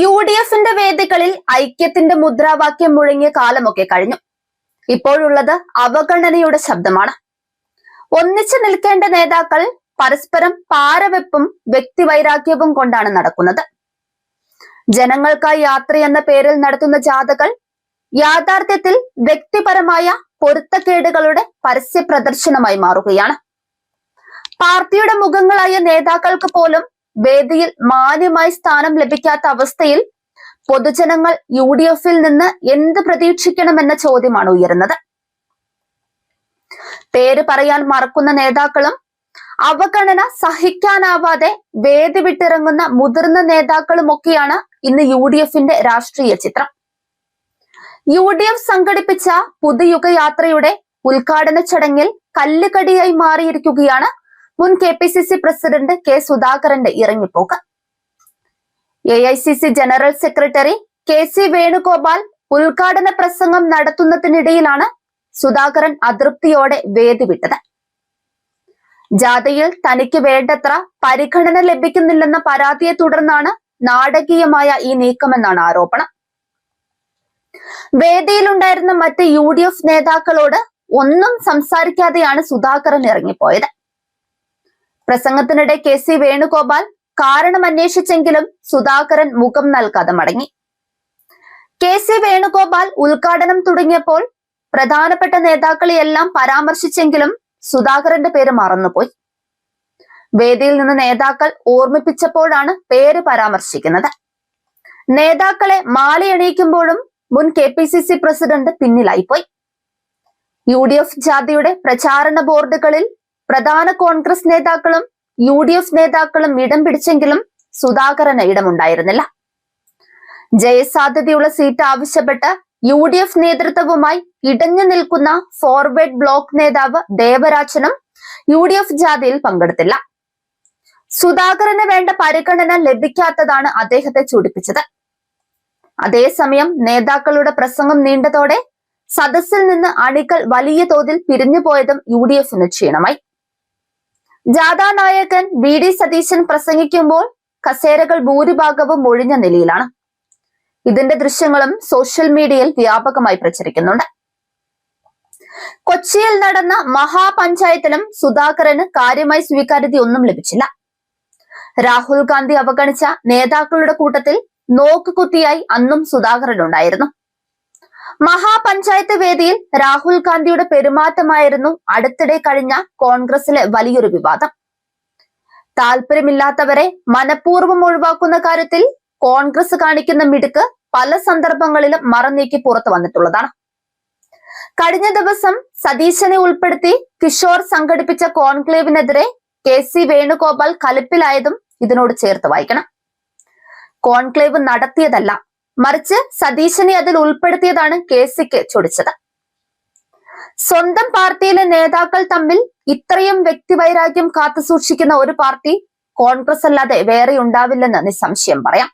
U D എഫിന്റെ വേദികളിൽ ഐക്യത്തിന്റെ മുദ്രാവാക്യം മുഴങ്ങിയ കാലമൊക്കെ കഴിഞ്ഞു. ഇപ്പോഴുള്ളത് അവഗണനയുടെ ശബ്ദമാണ്. ഒന്നിച്ചു നിൽക്കേണ്ട നേതാക്കൾ പരസ്പരം പാരവെപ്പും വ്യക്തിവൈരാഗ്യവും കൊണ്ടാണ് നടക്കുന്നത്. ജനങ്ങൾക്കായി യാത്ര എന്ന പേരിൽ നടത്തുന്ന ജാഥകൾ യാഥാർത്ഥ്യത്തിൽ വ്യക്തിപരമായ പൊരുത്തക്കേടുകളുടെ പരസ്യ പ്രദർശനമായി മാറുകയാണ്. പാർട്ടിയുടെ മുഖങ്ങളായ നേതാക്കൾക്ക് പോലും വേദിയിൽ മാന്യമായി സ്ഥാനം ലഭിക്കാത്ത അവസ്ഥയിൽ പൊതുജനങ്ങൾ യു ഡി എഫിൽ നിന്ന് എന്ത് പ്രതീക്ഷിക്കണമെന്ന ചോദ്യമാണ് ഉയരുന്നത്. പേര് പറയാൻ മറക്കുന്ന നേതാക്കളും അവഗണന സഹിക്കാനാവാതെ വേദി വിട്ടിറങ്ങുന്ന മുതിർന്ന നേതാക്കളും ഒക്കെയാണ് ഇന്ന് യു ഡി എഫിന്റെ രാഷ്ട്രീയ ചിത്രം. യു ഡി എഫ് സംഘടിപ്പിച്ച പുതുയുഗയാത്രയുടെ ഉദ്ഘാടന ചടങ്ങിൽ കല്ലുകടിയായി മാറിയിരിക്കുകയാണ് മുൻ K P C C president K സുധാകരന്റെ ഇറങ്ങിപ്പോക്ക്. A I C C general secretary K C Venugopal ഉദ്ഘാടന പ്രസംഗം നടത്തുന്നതിനിടയിലാണ് സുധാകരൻ അതൃപ്തിയോടെ വേദി വിട്ടത് ജാഥയിൽ തനിക്ക് വേണ്ടത്ര പരിഗണന ലഭിക്കുന്നില്ലെന്ന പരാതിയെ തുടർന്നാണ് നാടകീയമായ ഈ നീക്കമെന്നാണ് ആരോപണം. വേദിയിലുണ്ടായിരുന്ന മറ്റ് യു ഡി എഫ് നേതാക്കളോട് ഒന്നും സംസാരിക്കാതെയാണ് സുധാകരൻ ഇറങ്ങിപ്പോയത്. പ്രസംഗത്തിനിടെ കെ സി വേണുഗോപാൽ കാരണം അന്വേഷിച്ചെങ്കിലും സുധാകരൻ മുഖം നൽകാതെ മടങ്ങി. കെ സി വേണുഗോപാൽ ഉദ്ഘാടനം തുടങ്ങിയപ്പോൾ പ്രധാനപ്പെട്ട നേതാക്കളെയെല്ലാം പരാമർശിച്ചെങ്കിലും സുധാകരന്റെ പേര് മറന്നുപോയി. വേദിയിൽ നിന്ന് നേതാക്കൾ ഓർമ്മിപ്പിച്ചപ്പോഴാണ് പേര് പരാമർശിക്കുന്നത്. നേതാക്കളെ മാലയണിയിക്കുമ്പോഴും മുൻ K P C C president പിന്നിലായിപ്പോയി. U D F ജാതിയുടെ പ്രചാരണ ബോർഡുകളിൽ പ്രധാന കോൺഗ്രസ് നേതാക്കളും യു ഡി എഫ് നേതാക്കളും ഇടം പിടിച്ചെങ്കിലും സുധാകരന് ഇടമുണ്ടായിരുന്നില്ല. ജയസാധ്യതയുള്ള സീറ്റ് ആവശ്യപ്പെട്ട് യു ഡി എഫ് നേതൃത്വവുമായി ഇടഞ്ഞു നിൽക്കുന്ന ഫോർവേഡ് ബ്ലോക്ക് നേതാവ് ദേവരാജനും യു ഡി എഫ് ജാഥയിൽ പങ്കെടുത്തില്ല. സുധാകരന് വേണ്ട പരിഗണന ലഭിക്കാത്തതാണ് അദ്ദേഹത്തെ ചൂടിപ്പിച്ചത്. അതേസമയം നേതാക്കളുടെ പ്രസംഗം നീണ്ടതോടെ സദസ്സിൽ നിന്ന് അണികൾ വലിയ തോതിൽ പിരിഞ്ഞു പോയതും യു ഡി എഫിന് ക്ഷീണമായി. ജാഥാ നായകൻ വി ഡി സതീശൻ പ്രസംഗിക്കുമ്പോൾ കസേരകൾ ഭൂരിഭാഗവും ഒഴിഞ്ഞ നിലയിലാണ്. ഇതിന്റെ ദൃശ്യങ്ങളും സോഷ്യൽ മീഡിയയിൽ വ്യാപകമായി പ്രചരിക്കുന്നുണ്ട്. കൊച്ചിയിൽ നടന്ന മഹാപഞ്ചായത്തിലും സുധാകരന് കാര്യമായി സ്വീകാര്യത ഒന്നും ലഭിച്ചില്ല. രാഹുൽ ഗാന്ധി അവഗണിച്ച നേതാക്കളുടെ കൂട്ടത്തിൽ നോക്കുകുത്തിയായി അന്നും സുധാകരൻ ഉണ്ടായിരുന്നു മഹാപഞ്ചായത്ത് വേദിയിൽ രാഹുൽ ഗാന്ധിയുടെ പെരുമാറ്റമായിരുന്നു അടുത്തിടെ കഴിഞ്ഞ കോൺഗ്രസിലെ വലിയൊരു വിവാദം. താല്പര്യമില്ലാത്തവരെ മനഃപൂർവം ഒഴിവാക്കുന്ന കാര്യത്തിൽ കോൺഗ്രസ് കാണിക്കുന്ന മിടുക്ക് പല സന്ദർഭങ്ങളിലും മറന്നീക്കി പുറത്തു വന്നിട്ടുള്ളതാണ്. കഴിഞ്ഞ ദിവസം സതീശനെ ഉൾപ്പെടുത്തി കിഷോർ സംഘടിപ്പിച്ച കോൺക്ലേവിനെതിരെ കെ സി വേണുഗോപാൽ കലിപ്പിലായതും ഇതിനോട് ചേർത്ത് വായിക്കണം. കോൺക്ലേവ് നടത്തിയതല്ല മറിച്ച് സതീശനെ അതിൽ ഉൾപ്പെടുത്തിയതാണ് കെ സിക്ക് ചൊടിച്ചത്. സ്വന്തം പാർട്ടിയിലെ നേതാക്കൾ തമ്മിൽ ഇത്രയും വ്യക്തിവൈരാഗ്യം കാത്തുസൂക്ഷിക്കുന്ന ഒരു പാർട്ടി കോൺഗ്രസ് അല്ലാതെ വേറെ ഉണ്ടാവില്ലെന്ന് നിസ്സംശയം പറയാം.